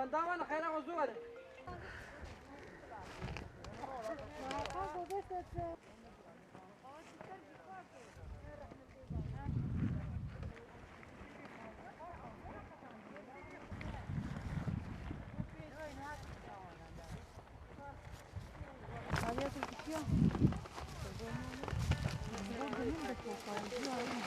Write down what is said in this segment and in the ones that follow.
بنداوه له خیره وزوه ده Thank you.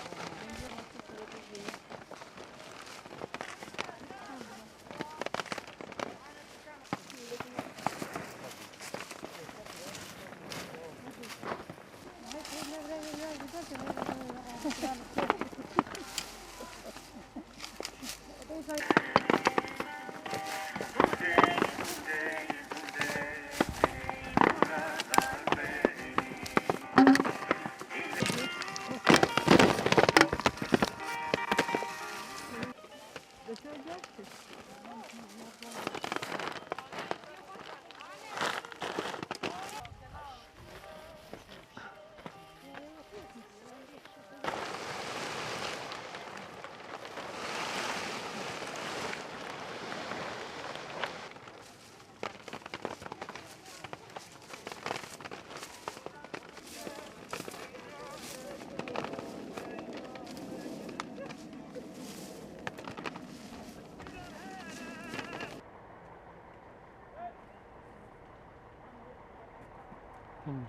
Suwan.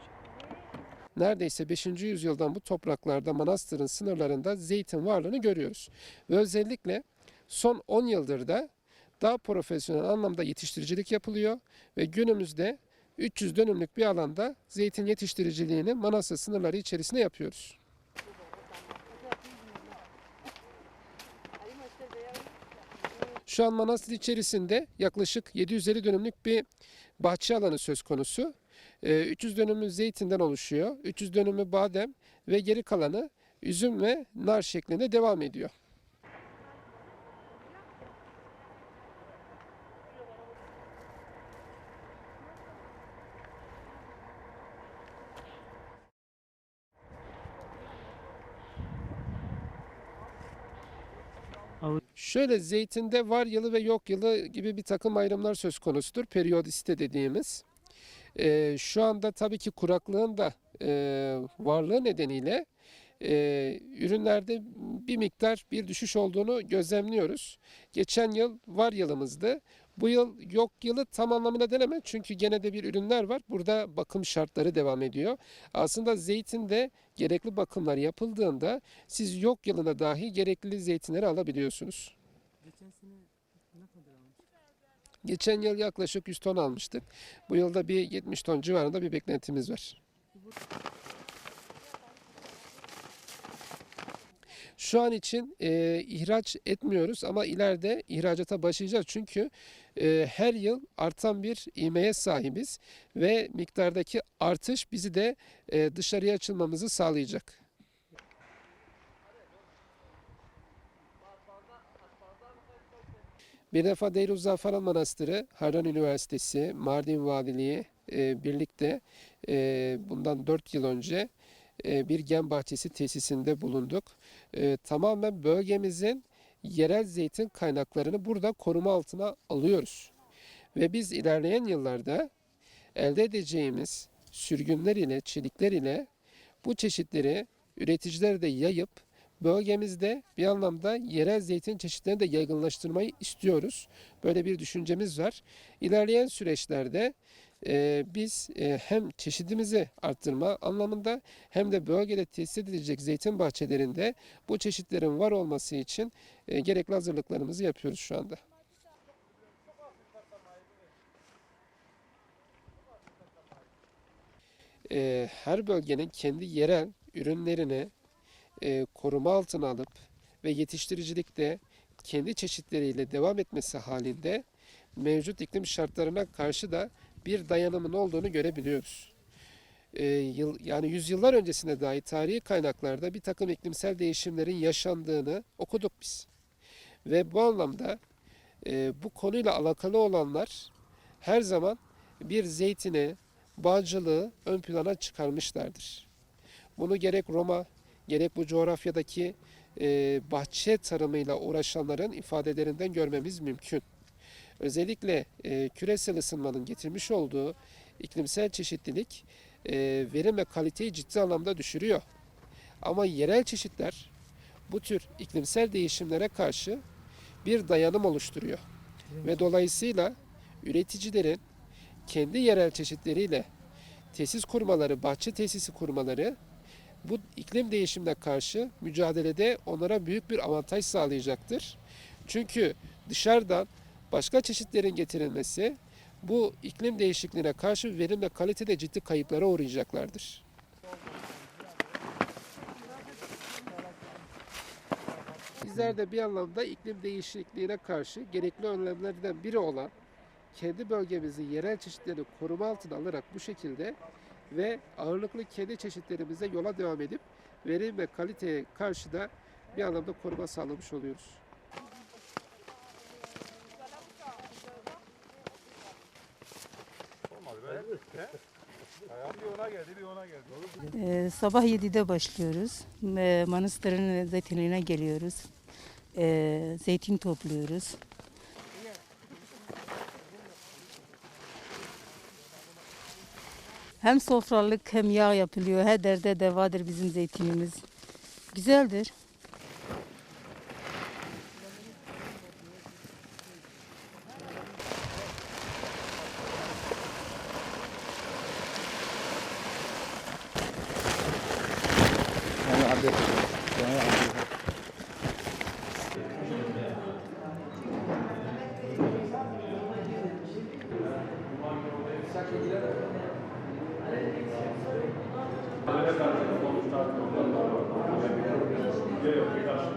Neredeyse 5. yüzyıldan bu topraklarda manastırın sınırlarında zeytin varlığını görüyoruz. Ve özellikle son 10 yıldır da daha profesyonel anlamda yetiştiricilik yapılıyor ve günümüzde 300 dönümlük bir alanda zeytin yetiştiriciliğini manastır sınırları içerisinde yapıyoruz. Şu an manastır içerisinde yaklaşık 750 dönümlük bir bahçe alanı söz konusu. Ee, 300 dönümü zeytinden oluşuyor. 300 dönümü badem ve geri kalanı üzüm ve nar şeklinde devam ediyor. Şöyle zeytinde var yılı ve yok yılı gibi bir takım ayrımlar söz konusudur. Periyodiste dediğimiz. Ee, şu anda tabii ki kuraklığın da e, varlığı nedeniyle e, ürünlerde bir miktar bir düşüş olduğunu gözlemliyoruz. Geçen yıl var yılımızdı. Bu yıl yok yılı tam anlamıyla denemez çünkü gene de bir ürünler var. Burada bakım şartları devam ediyor. Aslında zeytinde gerekli bakımlar yapıldığında siz yok yılına dahi gerekli zeytinleri alabiliyorsunuz. Geçen sene? Geçen yıl yaklaşık 100 ton almıştık. Bu yılda bir 70 ton civarında bir beklentimiz var. Şu an için e, ihraç etmiyoruz ama ileride ihracata başlayacağız. Çünkü e, her yıl artan bir ivmeye sahibiz ve miktardaki artış bizi de e, dışarıya açılmamızı sağlayacak. Bir defa Deir Zafaran Manastırı, Harran Üniversitesi, Mardin Valiliği e, birlikte e, bundan 4 yıl önce e, bir gen bahçesi tesisinde bulunduk. E, tamamen bölgemizin yerel zeytin kaynaklarını burada koruma altına alıyoruz. Ve biz ilerleyen yıllarda elde edeceğimiz sürgünler ile, çelikler ile bu çeşitleri üreticilere de yayıp bölgemizde bir anlamda yerel zeytin çeşitlerini de yaygınlaştırmayı istiyoruz. Böyle bir düşüncemiz var. İlerleyen süreçlerde e, biz e, hem çeşidimizi arttırma anlamında hem de bölgede tesis edilecek zeytin bahçelerinde bu çeşitlerin var olması için e, gerekli hazırlıklarımızı yapıyoruz şu anda. E, her bölgenin kendi yerel ürünlerini e, koruma altına alıp ve yetiştiricilikte kendi çeşitleriyle devam etmesi halinde mevcut iklim şartlarına karşı da bir dayanımın olduğunu görebiliyoruz. Ee, yıl, yani yüzyıllar öncesine dair tarihi kaynaklarda bir takım iklimsel değişimlerin yaşandığını okuduk biz. Ve bu anlamda e, bu konuyla alakalı olanlar her zaman bir zeytini, bağcılığı ön plana çıkarmışlardır. Bunu gerek Roma, gerek bu coğrafyadaki e, bahçe tarımıyla uğraşanların ifadelerinden görmemiz mümkün. Özellikle e, küresel ısınmanın getirmiş olduğu iklimsel çeşitlilik e, verim ve kaliteyi ciddi anlamda düşürüyor. Ama yerel çeşitler bu tür iklimsel değişimlere karşı bir dayanım oluşturuyor. Ve dolayısıyla üreticilerin kendi yerel çeşitleriyle tesis kurmaları, bahçe tesisi kurmaları bu iklim değişimine karşı mücadelede onlara büyük bir avantaj sağlayacaktır. Çünkü dışarıdan başka çeşitlerin getirilmesi bu iklim değişikliğine karşı verim ve kalitede ciddi kayıplara uğrayacaklardır. Bizler de bir anlamda iklim değişikliğine karşı gerekli önlemlerden biri olan kendi bölgemizin yerel çeşitlerini koruma altına alarak bu şekilde ve ağırlıklı kendi çeşitlerimize yola devam edip verim ve kaliteye karşı da bir anlamda koruma sağlamış oluyoruz. Ee, sabah 7'de başlıyoruz. Ee, manastırın zeytinliğine geliyoruz. Ee, zeytin topluyoruz. Hem sofralık hem yağ yapılıyor. Her derde devadır bizim zeytinimiz. Güzeldir.